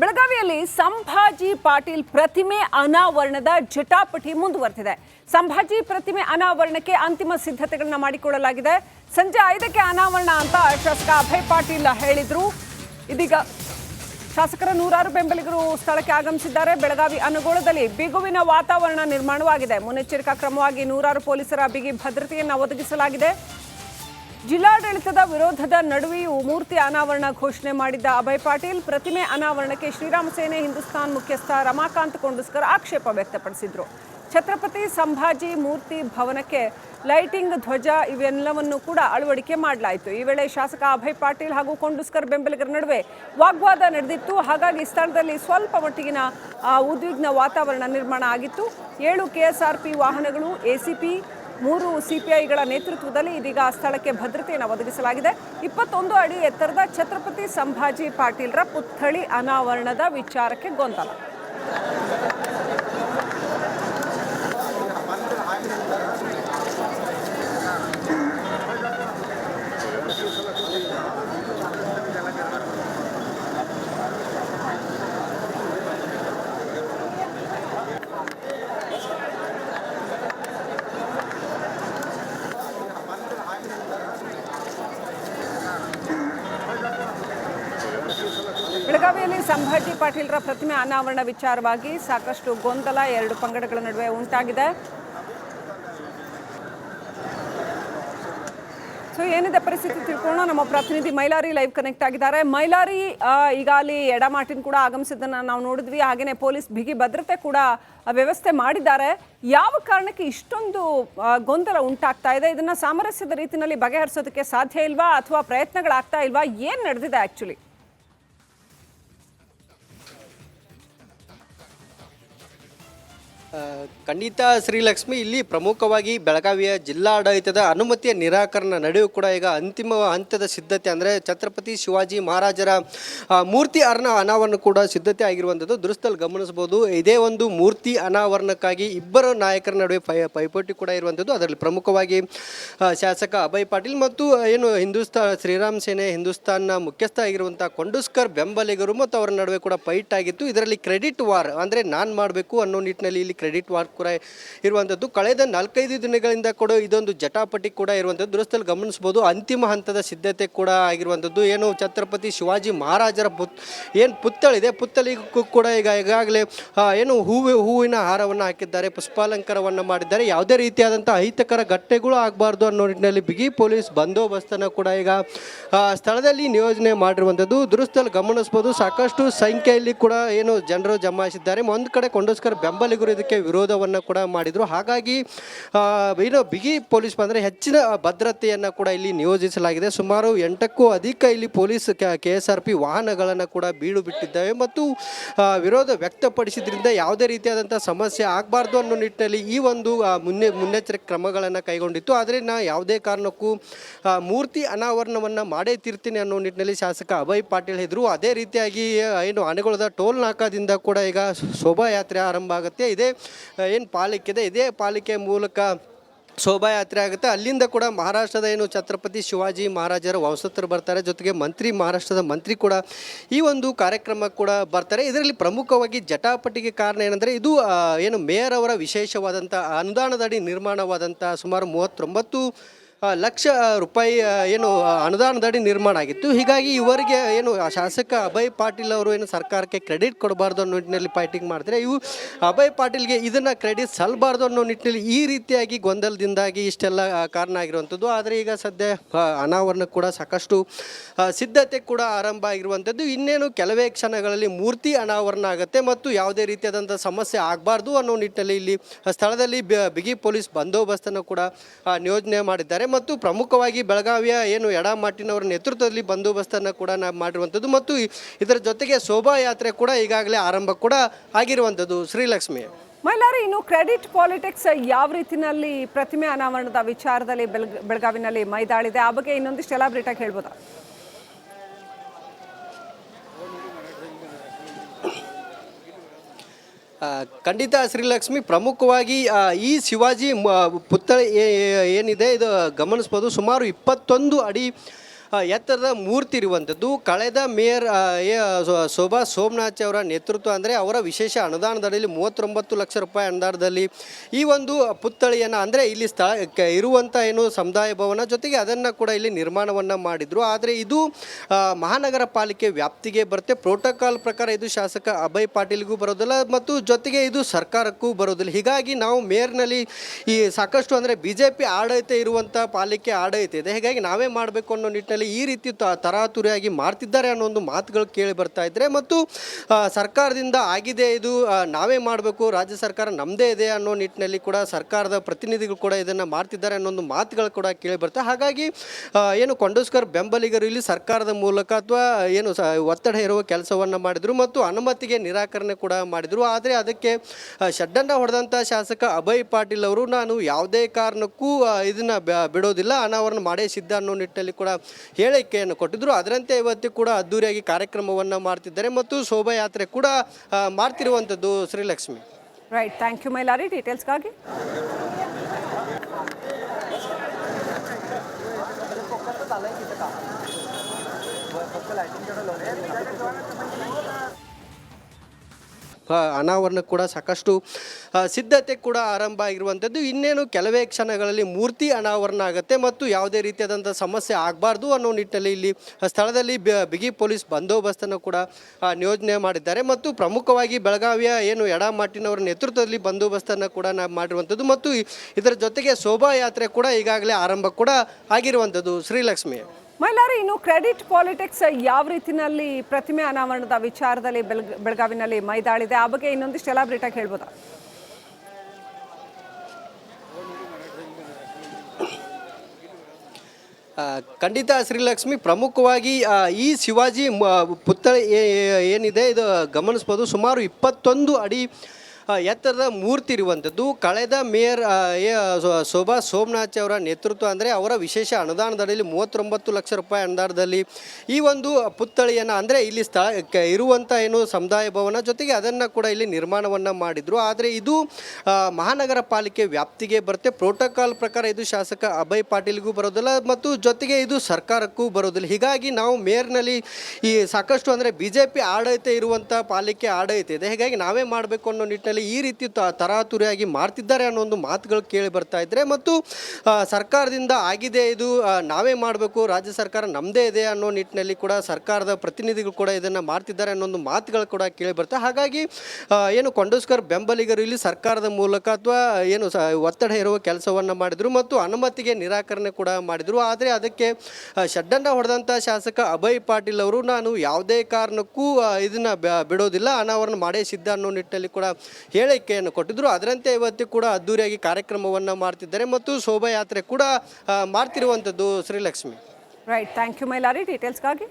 ಬೆಳಗಾವಿಯಲ್ಲಿ ಸಂಭಾಜಿ ಪಾಟೀಲ್ ಪ್ರತಿಮೆ ಅನಾವರಣದ ಜಟಾಪಟಿ ಮುಂದುವರೆದಿದೆ. ಸಂಭಾಜಿ ಪ್ರತಿಮೆ ಅನಾವರಣಕ್ಕೆ ಅಂತಿಮ ಸಿದ್ಧತೆಗಳನ್ನ ಮಾಡಿಕೊಳ್ಳಲಾಗಿದೆ. ಸಂಜೆ ಐದಕ್ಕೆ ಅನಾವರಣ ಅಂತ ಶಾಸಕ ಅಭಯ್ ಪಾಟೀಲ್ ಹೇಳಿದ್ರು. ಇದೀಗ ಶಾಸಕರ ನೂರಾರು ಬೆಂಬಲಿಗರು ಸ್ಥಳಕ್ಕೆ ಆಗಮಿಸಿದ್ದಾರೆ. ಬೆಳಗಾವಿ ಅನುಗೋಳದಲ್ಲಿ ಬಿಗುವಿನ ವಾತಾವರಣ ನಿರ್ಮಾಣವಾಗಿದೆ. ಮುನ್ನೆಚ್ಚರಿಕಾ ಕ್ರಮವಾಗಿ ನೂರಾರು ಪೊಲೀಸರ ಬಿಗಿ ಭದ್ರತೆಯನ್ನು ಒದಗಿಸಲಾಗಿದೆ. ಜಿಲ್ಲಾಡಳಿತದ ವಿರೋಧದ ನಡುವೆಯೂ ಮೂರ್ತಿ ಅನಾವರಣ ಘೋಷಣೆ ಮಾಡಿದ್ದ ಅಭಯ್ ಪಾಟೀಲ್, ಪ್ರತಿಮೆ ಅನಾವರಣಕ್ಕೆ ಶ್ರೀರಾಮ ಸೇನೆ, ಹಿಂದೂಸ್ತಾನ್ ಮುಖ್ಯಸ್ಥ ರಮಾಕಾಂತ್ ಕೊಂಡುಸ್ಕರ್ ಆಕ್ಷೇಪ ವ್ಯಕ್ತಪಡಿಸಿದ್ರು. ಛತ್ರಪತಿ ಸಂಭಾಜಿ ಮೂರ್ತಿ ಭವನಕ್ಕೆ ಲೈಟಿಂಗ್ ಧ್ವಜ ಇವೆಲ್ಲವನ್ನು ಕೂಡ ಅಳವಡಿಕೆ ಮಾಡಲಾಯಿತು. ಈ ವೇಳೆ ಶಾಸಕ ಅಭಯ್ ಪಾಟೀಲ್ ಹಾಗೂ ಕೊಂಡುಸ್ಕರ್ ಬೆಂಬಲಿಗರ ನಡುವೆ ವಾಗ್ವಾದ ನಡೆದಿತ್ತು. ಹಾಗಾಗಿ ಸ್ಥಳದಲ್ಲಿ ಸ್ವಲ್ಪ ಮಟ್ಟಿಗಿನ ಉದ್ವಿಗ್ನ ವಾತಾವರಣ ನಿರ್ಮಾಣ ಆಗಿತ್ತು. ಏಳು ಕೆಎಸ್ಆರ್ಪಿ ವಾಹನಗಳು, ಎಸಿಪಿ ಮೂರು ಸಿಪಿಐಗಳ ನೇತೃತ್ವದಲ್ಲಿ ಇದೀಗ ಸ್ಥಳಕ್ಕೆ ಭದ್ರತೆಯನ್ನು ಒದಗಿಸಲಾಗಿದೆ. ಇಪ್ಪತ್ತೊಂದು ಅಡಿ ಎತ್ತರದ ಛತ್ರಪತಿ ಸಂಭಾಜಿ ಪಾಟೀಲ್ರ ಪುತ್ಥಳಿ ಅನಾವರಣದ ವಿಚಾರಕ್ಕೆ ಗೊಂದಲ ಬೆಳಗಾವಿಯಲ್ಲಿ ಸಂಭಾಜಿ ಪಾಟೀಲ್ರ ಪ್ರತಿಮೆ ಅನಾವರಣ ವಿಚಾರವಾಗಿ ಸಾಕಷ್ಟು ಗೊಂದಲ, ಎರಡು ಪಂಗಡಗಳ ನಡುವೆ ಉಂಟಾಗಿದೆ. ಸೊ ಏನಿದೆ ಪರಿಸ್ಥಿತಿ ತಿಳ್ಕೊಳ್ಳೋಣ. ನಮ್ಮ ಪ್ರತಿನಿಧಿ ಮೈಲಾರಿ ಲೈವ್ ಕನೆಕ್ಟ್ ಆಗಿದ್ದಾರೆ. ಮೈಲಾರಿ ಈಗ ಅಲ್ಲಿ ಎಡಮಾಟಿನ ಕೂಡ ಆಗಮಿಸಿದ್ದನ್ನು ನಾವು ನೋಡಿದ್ವಿ. ಹಾಗೆಯೇ ಪೊಲೀಸ್ ಬಿಗಿ ಭದ್ರತೆ ಕೂಡ ವ್ಯವಸ್ಥೆ ಮಾಡಿದ್ದಾರೆ. ಯಾವ ಕಾರಣಕ್ಕೆ ಇಷ್ಟೊಂದು ಗೊಂದಲ ಉಂಟಾಗ್ತಾ ಇದೆ? ಇದನ್ನು ಸಾಮರಸ್ಯದ ರೀತಿಯಲ್ಲಿ ಬಗೆಹರಿಸೋದಕ್ಕೆ ಸಾಧ್ಯ ಇಲ್ವಾ? ಅಥವಾ ಪ್ರಯತ್ನಗಳಾಗ್ತಾ ಇಲ್ವಾ? ಏನು ನಡೆದಿದೆ ಆಕ್ಚುಲಿ ಖಂಡಿತ ಶ್ರೀಲಕ್ಷ್ಮಿ, ಇಲ್ಲಿ ಪ್ರಮುಖವಾಗಿ ಬೆಳಗಾವಿಯ ಜಿಲ್ಲಾಡಳಿತದ ಅನುಮತಿಯ ನಿರಾಕರಣ ನಡುವೆ ಕೂಡ ಈಗ ಅಂತಿಮ ಹಂತದ ಸಿದ್ಧತೆ. ಅಂದರೆ ಛತ್ರಪತಿ ಶಿವಾಜಿ ಮಹಾರಾಜರ ಮೂರ್ತಿ ಅರ್ಣ ಅನಾವರಣ ಕೂಡ ಸಿದ್ಧತೆ ಆಗಿರುವಂಥದ್ದು ದೃಶ್ಯದಲ್ಲಿ ಗಮನಿಸಬಹುದು. ಇದೇ ಒಂದು ಮೂರ್ತಿ ಅನಾವರಣಕ್ಕಾಗಿ ಇಬ್ಬರು ನಾಯಕರ ನಡುವೆ ಪೈ, ಪೈಪೋಟಿ ಕೂಡ ಇರುವಂಥದ್ದು. ಅದರಲ್ಲಿ ಪ್ರಮುಖವಾಗಿ ಶಾಸಕ ಅಭಯ್ ಪಾಟೀಲ್ ಮತ್ತು ಏನು ಹಿಂದೂಸ್ತಾ, ಶ್ರೀರಾಮ್ ಸೇನೆ ಹಿಂದೂಸ್ತಾನ್ನ ಮುಖ್ಯಸ್ಥ ಆಗಿರುವಂಥ ಕೊಂಡುಸ್ಕರ್ ಬೆಂಬಲಿಗರು ಮತ್ತು ಅವರ ನಡುವೆ ಕೂಡ ಪೈಟ್ ಆಗಿತ್ತು. ಇದರಲ್ಲಿ ಕ್ರೆಡಿಟ್ ವಾರ್ ಅಂದರೆ ನಾನು ಮಾಡಬೇಕು ಅನ್ನೋ ನಿಟ್ಟಿನಲ್ಲಿ ಇಲ್ಲಿ ಕ್ರೆಡಿಟ್ ವಾರ್ ಕೂಡ ಇರುವಂಥದ್ದು ಕಳೆದ ನಾಲ್ಕೈದು ದಿನಗಳಿಂದ ಕೂಡ ಇದೊಂದು ಜಟಾಪಟಿ ಕೂಡ ಇರುವಂಥದ್ದು ದುರಸ್ತಲ್ಲಿ ಗಮನಿಸ್ಬೋದು ಅಂತಿಮ ಹಂತದ ಸಿದ್ಧತೆ ಕೂಡ ಆಗಿರುವಂಥದ್ದು ಏನು ಛತ್ರಪತಿ ಶಿವಾಜಿ ಮಹಾರಾಜರ ಪುತ್, ಏನು ಪುತ್ಥಳಿದೆ ಪುತ್ಥಳಿಗೂ ಕೂಡ ಈಗ ಈಗಾಗಲೇ ಏನು ಹೂವು, ಹೂವಿನ ಹಾರವನ್ನು ಹಾಕಿದ್ದಾರೆ, ಪುಷ್ಪಾಲಂಕಾರವನ್ನು ಮಾಡಿದ್ದಾರೆ. ಯಾವುದೇ ರೀತಿಯಾದಂಥ ಅಹಿತಕರ ಘಟನೆಗಳು ಆಗಬಾರ್ದು ಅನ್ನೋ ನಿಟ್ಟಿನಲ್ಲಿ ಬಿಗಿ ಪೊಲೀಸ್ ಬಂದೋಬಸ್ತನ್ನು ಕೂಡ ಈಗ ಸ್ಥಳದಲ್ಲಿ ನಿಯೋಜನೆ ಮಾಡಿರುವಂಥದ್ದು ದುರಸ್ತಲ್ಲಿ ಗಮನಿಸ್ಬೋದು ಸಾಕಷ್ಟು ಸಂಖ್ಯೆಯಲ್ಲಿ ಕೂಡ ಏನು ಜನರು ಜಮಾಯಿಸಿದ್ದಾರೆ. ಒಂದು ಕಡೆ ಕೊಂಡೋಸ್ಕರ ಬೆಂಬಲಿಗರು ಇದಕ್ಕೆ ವಿರೋಧವನ್ನು ಕೂಡ ಮಾಡಿದರು. ಹಾಗಾಗಿ ಏನು ಬಿಗಿ ಪೊಲೀಸ್ ಬಂದರೆ ಹೆಚ್ಚಿನ ಭದ್ರತೆಯನ್ನು ಕೂಡ ಇಲ್ಲಿ ನಿಯೋಜಿಸಲಾಗಿದೆ. ಸುಮಾರು ಎಂಟಕ್ಕೂ ಅಧಿಕ ಇಲ್ಲಿ police K S R P ವಾಹನಗಳನ್ನು ಕೂಡ ಬೀಳು ಬಿಟ್ಟಿದ್ದಾವೆ ಮತ್ತು ವಿರೋಧ ವ್ಯಕ್ತಪಡಿಸಿದ್ರಿಂದ ಯಾವುದೇ ರೀತಿಯಾದಂಥ ಸಮಸ್ಯೆ ಆಗಬಾರ್ದು ಅನ್ನೋ ನಿಟ್ಟಿನಲ್ಲಿ ಈ ಒಂದು ಮುನ್ನೆ, ಮುನ್ನೆಚ್ಚರಿಕೆ ಕ್ರಮಗಳನ್ನು ಕೈಗೊಂಡಿತ್ತು. ಆದರೆ ನಾ ಯಾವುದೇ ಕಾರಣಕ್ಕೂ ಮೂರ್ತಿ ಅನಾವರಣವನ್ನು ಮಾಡೇ ತೀರ್ತೀನಿ ಅನ್ನೋ ನಿಟ್ಟಿನಲ್ಲಿ ಶಾಸಕ ಅಭಯ್ ಪಾಟೀಲ್ ಹೇಳಿದರು ಅದೇ ರೀತಿಯಾಗಿ ಏನು ಆನೆಗೊಳದ ಟೋಲ್ ನಾಕಾದಿಂದ ಕೂಡ ಈಗ ಶೋಭಾಯಾತ್ರೆ ಆರಂಭ ಆಗುತ್ತೆ. ಇದೇ ಏನು ಪಾಲಿಕೆ ಇದೆ ಇದೇ ಪಾಲಿಕೆ ಮೂಲಕ ಶೋಭಾಯಾತ್ರೆ ಆಗುತ್ತೆ. ಅಲ್ಲಿಂದ ಕೂಡ ಮಹಾರಾಷ್ಟ್ರದ ಏನು ಛತ್ರಪತಿ ಶಿವಾಜಿ ಮಹಾರಾಜರ ವಂಶಸ್ಥರು ಬರ್ತಾರೆ. ಜೊತೆಗೆ ಮಂತ್ರಿ, ಮಹಾರಾಷ್ಟ್ರದ ಮಂತ್ರಿ ಕೂಡ ಈ ಒಂದು ಕಾರ್ಯಕ್ರಮ ಕೂಡ ಬರ್ತಾರೆ. ಇದರಲ್ಲಿ ಪ್ರಮುಖವಾಗಿ ಜಟಾಪಟಿಗೆ ಕಾರಣ ಏನಂದರೆ, ಇದು ಏನು ಮೇಯರ್ ಅವರ ವಿಶೇಷವಾದಂಥ ಅನುದಾನದಡಿ ನಿರ್ಮಾಣವಾದಂಥ ಸುಮಾರು ಮೂವತ್ತೊಂಬತ್ತು ಲಕ್ಷ ರೂಪಾಯಿ ಏನು ಅನುದಾನದಡಿ ನಿರ್ಮಾಣ ಆಗಿತ್ತು. ಹೀಗಾಗಿ ಇವರಿಗೆ ಏನು ಶಾಸಕ ಅಭಯ್ ಪಾಟೀಲ್ ಅವರು ಏನು ಸರ್ಕಾರಕ್ಕೆ ಕ್ರೆಡಿಟ್ ಕೊಡಬಾರ್ದು ಅನ್ನೋ ನಿಟ್ಟಿನಲ್ಲಿ ಫೈಟಿಂಗ್ ಮಾಡಿದ್ರೆ ಇವು ಅಭಯ್ ಪಾಟೀಲ್ಗೆ ಇದನ್ನು ಕ್ರೆಡಿಟ್ ಸಲ್ಲಬಾರ್ದು ಅನ್ನೋ ನಿಟ್ಟಿನಲ್ಲಿ ಈ ರೀತಿಯಾಗಿ ಗೊಂದಲದಿಂದಾಗಿ ಇಷ್ಟೆಲ್ಲ ಕಾರಣ ಆಗಿರುವಂಥದ್ದು. ಆದರೆ ಈಗ ಸದ್ಯ ಅನಾವರಣ ಕೂಡ ಸಾಕಷ್ಟು ಸಿದ್ಧತೆ ಕೂಡ ಆರಂಭ ಆಗಿರುವಂಥದ್ದು. ಇನ್ನೇನು ಕೆಲವೇ ಕ್ಷಣಗಳಲ್ಲಿ ಮೂರ್ತಿ ಅನಾವರಣ ಆಗುತ್ತೆ ಮತ್ತು ಯಾವುದೇ ರೀತಿಯಾದಂಥ ಸಮಸ್ಯೆ ಆಗಬಾರ್ದು ಅನ್ನೋ ನಿಟ್ಟಿನಲ್ಲಿ ಇಲ್ಲಿ ಸ್ಥಳದಲ್ಲಿ ಬಿಗಿ ಪೊಲೀಸ್ ಬಂದೋಬಸ್ತನ್ನು ಕೂಡ ನಿಯೋಜನೆ ಮಾಡಿದ್ದಾರೆ. ಮತ್ತು ಪ್ರಮುಖವಾಗಿ ಬೆಳಗಾವಿಯ ಏನು ಎಡಮಾಟಿನವರ ನೇತೃತ್ವದಲ್ಲಿ ಬಂದೋಬಸ್ತನ್ನು ಕೂಡ ನಾವು ಮಾಡಿರುವಂಥದ್ದು ಮತ್ತು ಇದರ ಜೊತೆಗೆ ಶೋಭಾಯಾತ್ರೆ ಕೂಡ ಈಗಾಗಲೇ ಆರಂಭ ಕೂಡ ಆಗಿರುವಂಥದ್ದು. ಶ್ರೀಲಕ್ಷ್ಮಿ. ಮೈಲಾರಿ, ಇನ್ನು ಕ್ರೆಡಿಟ್ ಪಾಲಿಟಿಕ್ಸ್ ಯಾವ ರೀತಿಯಲ್ಲಿ ಪ್ರತಿಮೆ ಅನಾವರಣದ ವಿಚಾರದಲ್ಲಿ ಬೆಳಗ್ ಬೆಳಗಾವಿನಲ್ಲಿ ಮೈದಾಳಿದೆ? ಆ ಬಗ್ಗೆ ಇನ್ನೊಂದಿಷ್ಟು ಎಲಾಬ್ರೇಟ್ ಆಗಿ ಹೇಳ್ಬೋದಾ? ಖಂಡಿತ ಶ್ರೀಲಕ್ಷ್ಮಿ ಪ್ರಮುಖವಾಗಿ ಈ ಶಿವಾಜಿ ಮ- ಪುತ್ಥಳಿ ಏನಿದೆ ಇದು ಗಮನಿಸ್ಬೋದು ಸುಮಾರು ಇಪ್ಪತ್ತೊಂದು ಅಡಿ ಎತ್ತರದ ಮೂರ್ತಿ ಇರುವಂಥದ್ದು, ಕಳೆದ ಮೇಯರ್ ಶೋಭಾ ಸೋಮನಾಥ್ ಅವರ ನೇತೃತ್ವ ಅಂದರೆ ಅವರ ವಿಶೇಷ ಅನುದಾನದಡಿಯಲ್ಲಿ ಮೂವತ್ತೊಂಬತ್ತು ಲಕ್ಷ ರೂಪಾಯಿ ಅನುದಾನದಲ್ಲಿ ಈ ಒಂದು ಪುತ್ಥಳಿಯನ್ನು ಅಂದರೆ ಇಲ್ಲಿ ಸ್ಥಳ ಇರುವಂಥ ಏನು ಸಮುದಾಯ ಭವನ ಜೊತೆಗೆ ಅದನ್ನು ಕೂಡ ಇಲ್ಲಿ ನಿರ್ಮಾಣವನ್ನು ಮಾಡಿದರು. ಆದರೆ ಇದು ಮಹಾನಗರ ಪಾಲಿಕೆ ವ್ಯಾಪ್ತಿಗೆ ಬರುತ್ತೆ. ಪ್ರೋಟೋಕಾಲ್ ಪ್ರಕಾರ ಇದು ಶಾಸಕ ಅಭಯ್ ಪಾಟೀಲ್ಗೂ ಬರೋದಿಲ್ಲ ಮತ್ತು ಜೊತೆಗೆ ಇದು ಸರ್ಕಾರಕ್ಕೂ ಬರೋದಿಲ್ಲ. ಹೀಗಾಗಿ ನಾವು ಮೇಯರ್ನಲ್ಲಿ ಈ ಸಾಕಷ್ಟು ಅಂದರೆ ಬಿ ಜೆ ಪಿ ಆಡಳಿತ ಇರುವಂಥ ಪಾಲಿಕೆ ಆಡಳಿತ ಇದೆ. ಹೀಗಾಗಿ ನಾವೇ ಮಾಡಬೇಕು ಅನ್ನೋ ನಿಟ್ಟಿನಲ್ಲಿ ಈ ರೀತಿ ತರಾತುರಿಯಾಗಿ ಮಾಡ್ತಿದ್ದಾರೆ ಅನ್ನೋ ಒಂದು ಮಾತುಗಳು ಕೇಳಿ ಬರ್ತಾ ಇದ್ದರೆ ಮತ್ತು ಸರ್ಕಾರದಿಂದ ಆಗಿದೆ ಇದು ನಾವೇ ಮಾಡಬೇಕು, ರಾಜ್ಯ ಸರ್ಕಾರ ನಮ್ಮದೇ ಇದೆ ಅನ್ನೋ ನಿಟ್ಟಿನಲ್ಲಿ ಕೂಡ ಸರ್ಕಾರದ ಪ್ರತಿನಿಧಿಗಳು ಕೂಡ ಇದನ್ನು ಮಾಡ್ತಿದ್ದಾರೆ ಅನ್ನೋ ಒಂದು ಮಾತುಗಳು ಕೂಡ ಕೇಳಿ ಬರ್ತಾ ಹಾಗಾಗಿ ಏನು ಕೊಂಡೋಸ್ಕರ್ ಬೆಂಬಲಿಗರು ಇಲ್ಲಿ ಸರ್ಕಾರದ ಮೂಲಕ ಅಥವಾ ಏನು ಒತ್ತಡ ಇರುವ ಕೆಲಸವನ್ನು ಮಾಡಿದರು ಮತ್ತು ಅನುಮತಿಗೆ ನಿರಾಕರಣೆ ಕೂಡ ಮಾಡಿದರು. ಆದರೆ ಅದಕ್ಕೆ ಷಡ್ಡಂಡ ಹೊಡೆದಂಥ ಶಾಸಕ ಅಭಯ್ ಪಾಟೀಲ್ ಅವರು, ನಾನು ಯಾವುದೇ ಕಾರಣಕ್ಕೂ ಇದನ್ನ ಬಿಡೋದಿಲ್ಲ, ಅನಾವರಣ ಮಾಡೇ ಸಿದ್ಧ ಅನ್ನೋ ನಿಟ್ಟಿನಲ್ಲಿ ಕೂಡ ಹೇಳಿಕೆಯನ್ನು ಕೊಟ್ಟಿದ್ರು. ಅದರಂತೆ ಇವತ್ತು ಕೂಡ ಅದ್ದೂರಿಯಾಗಿ ಕಾರ್ಯಕ್ರಮವನ್ನು ಮಾಡ್ತಿದ್ದಾರೆ ಮತ್ತು ಶೋಭಾಯಾತ್ರೆ ಕೂಡ ಮಾಡ್ತಿರುವಂಥದ್ದು Srilakshmi. Right thank you Mailari ಡೀಟೇಲ್ಸ್ಗಾಗಿ ಆ, ಅನಾವರಣ ಕೂಡ ಸಾಕಷ್ಟು ಸಿದ್ಧತೆ ಕೂಡ ಆರಂಭ ಆಗಿರುವಂಥದ್ದು. ಇನ್ನೇನು ಕೆಲವೇ ಕ್ಷಣಗಳಲ್ಲಿ ಮೂರ್ತಿ ಅನಾವರಣ ಆಗುತ್ತೆ ಮತ್ತು ಯಾವುದೇ ರೀತಿಯಾದಂಥ ಸಮಸ್ಯೆ ಆಗಬಾರ್ದು ಅನ್ನೋ ನಿಟ್ಟಿನಲ್ಲಿ ಇಲ್ಲಿ ಸ್ಥಳದಲ್ಲಿ ಬಿಗಿ ಪೊಲೀಸ್ ಬಂದೋಬಸ್ತನ್ನು ಕೂಡ ನಿಯೋಜನೆ ಮಾಡಿದ್ದಾರೆ. ಮತ್ತು ಪ್ರಮುಖವಾಗಿ ಬೆಳಗಾವಿಯ ಏನು ಎಡಮಾಟಿನವರ ನೇತೃತ್ವದಲ್ಲಿ ಬಂದೋಬಸ್ತನ್ನು ಕೂಡ ನಾವು ಮಾಡಿರುವಂಥದ್ದು. ಮತ್ತು ಇದರ ಜೊತೆಗೆ ಶೋಭಾಯಾತ್ರೆ ಕೂಡ ಈಗಾಗಲೇ ಆರಂಭ ಕೂಡ ಆಗಿರುವಂಥದ್ದು. ಶ್ರೀಲಕ್ಷ್ಮಿ. ಮೈಲಾರಿ, ಇನ್ನು ಕ್ರೆಡಿಟ್ ಪಾಲಿಟಿಕ್ಸ್ ಯಾವ ರೀತಿನಲ್ಲಿ ಪ್ರತಿಮೆ ಅನಾವರಣದ ವಿಚಾರದಲ್ಲಿ ಬೆಳಗ್, ಬೆಳಗಾವಿನಲ್ಲಿ ಮೈದಾಳಿದೆ? ಆ ಬಗ್ಗೆ ಇನ್ನೊಂದಿಷ್ಟು ಎಲಾಬ್ರೇಟ್ ಆಗಿ ಹೇಳ್ಬೋದಾ? ಖಂಡಿತ ಶ್ರೀಲಕ್ಷ್ಮಿ, ಪ್ರಮುಖವಾಗಿ ಈ ಶಿವಾಜಿ ಪುತ್ಥಳಿ ಏನಿದೆ, ಇದು ಗಮನಿಸ್ಬೋದು. ಸುಮಾರು ಇಪ್ಪತ್ತೊಂದು ಅಡಿ ಎತ್ತರದ ಮೂರ್ತಿ ಇರುವಂಥದ್ದು, ಕಳೆದ ಮೇಯರ್ ಶೋಭಾ ಸೋಮನಾಥ್ ಅವರ ನೇತೃತ್ವ ಅಂದರೆ ಅವರ ವಿಶೇಷ ಅನುದಾನದಡಿಯಲ್ಲಿ ಮೂವತ್ತೊಂಬತ್ತು ಲಕ್ಷ ರೂಪಾಯಿ ಅನುದಾನದಲ್ಲಿ ಈ ಒಂದು ಪುತ್ಥಳಿಯನ್ನು ಅಂದರೆ ಇಲ್ಲಿ ಸ್ಥಳ ಇರುವಂಥ ಏನು ಸಮುದಾಯ ಭವನ ಜೊತೆಗೆ ಅದನ್ನು ಕೂಡ ಇಲ್ಲಿ ನಿರ್ಮಾಣವನ್ನು ಮಾಡಿದರು. ಆದರೆ ಇದು ಮಹಾನಗರ ಪಾಲಿಕೆ ವ್ಯಾಪ್ತಿಗೆ ಬರುತ್ತೆ. ಪ್ರೋಟೋಕಾಲ್ ಪ್ರಕಾರ ಇದು ಶಾಸಕ ಅಭಯ್ ಪಾಟೀಲ್ಗೂ ಬರೋದಿಲ್ಲ ಮತ್ತು ಜೊತೆಗೆ ಇದು ಸರ್ಕಾರಕ್ಕೂ ಬರೋದಿಲ್ಲ. ಹೀಗಾಗಿ ನಾವು ಮೇಯರ್ನಲ್ಲಿ ಈ ಸಾಕಷ್ಟು ಅಂದರೆ ಬಿ ಜೆ ಪಿ ಆಡಳಿತ ಇರುವಂಥ ಪಾಲಿಕೆ ಆಡಳಿತ ಇದೆ. ಹೀಗಾಗಿ ನಾವೇ ಮಾಡಬೇಕು ಅನ್ನೋ ನಿಟ್ಟಿನಲ್ಲಿ ಈ ರೀತಿ ತ ತರಾತುರಿಯಾಗಿ ಮಾಡ್ತಿದ್ದಾರೆ ಅನ್ನೋ ಒಂದು ಮಾತುಗಳು ಕೇಳಿ ಬರ್ತಾ ಇದ್ದರೆ ಮತ್ತು ಸರ್ಕಾರದಿಂದ ಆಗಿದೆ ಇದು ನಾವೇ ಮಾಡಬೇಕು, ರಾಜ್ಯ ಸರ್ಕಾರ ನಮ್ಮದೇ ಇದೆ ಅನ್ನೋ ನಿಟ್ಟಿನಲ್ಲಿ ಕೂಡ ಸರ್ಕಾರದ ಪ್ರತಿನಿಧಿಗಳು ಕೂಡ ಇದನ್ನು ಮಾಡ್ತಿದ್ದಾರೆ ಅನ್ನೋ ಒಂದು ಮಾತುಗಳು ಕೂಡ ಕೇಳಿ ಬರ್ತಾ, ಹಾಗಾಗಿ ಏನು ಕೊಂಡೋಸ್ಕರ್ ಬೆಂಬಲಿಗರು ಇಲ್ಲಿ ಸರ್ಕಾರದ ಮೂಲಕ ಅಥವಾ, ಏನು ಒತ್ತಡ ಇರುವ ಕೆಲಸವನ್ನು ಮಾಡಿದರು ಮತ್ತು ಅನುಮತಿಗೆ ನಿರಾಕರಣೆ ಕೂಡ ಮಾಡಿದರು, ಆದರೆ ಅದಕ್ಕೆ ಷಡ್ಡಂಡ ಹೊಡೆದಂಥ ಶಾಸಕ ಅಭಯ್ ಪಾಟೀಲ್ ಅವರು, ನಾನು ಯಾವುದೇ ಕಾರಣಕ್ಕೂ ಇದನ್ನ ಬಿಡೋದಿಲ್ಲ, ಅನಾವರಣ ಮಾಡೇ ಸಿದ್ಧ ಅನ್ನೋ ನಿಟ್ಟಿನಲ್ಲಿ ಕೂಡ ಹೇಳಿಕೆಯನ್ನು ಕೊಟ್ಟಿದ್ರು. ಅದರಂತೆ ಇವತ್ತು ಕೂಡ ಅದ್ದೂರಿಯಾಗಿ ಕಾರ್ಯಕ್ರಮವನ್ನು ಮಾಡ್ತಿದ್ದಾರೆ ಮತ್ತು ಶೋಭಾಯಾತ್ರೆ ಕೂಡ ಮಾಡ್ತಿರುವಂಥದ್ದು Srilakshmi. Right thank you Mailari ಡೀಟೇಲ್ಸ್ಗಾಗಿ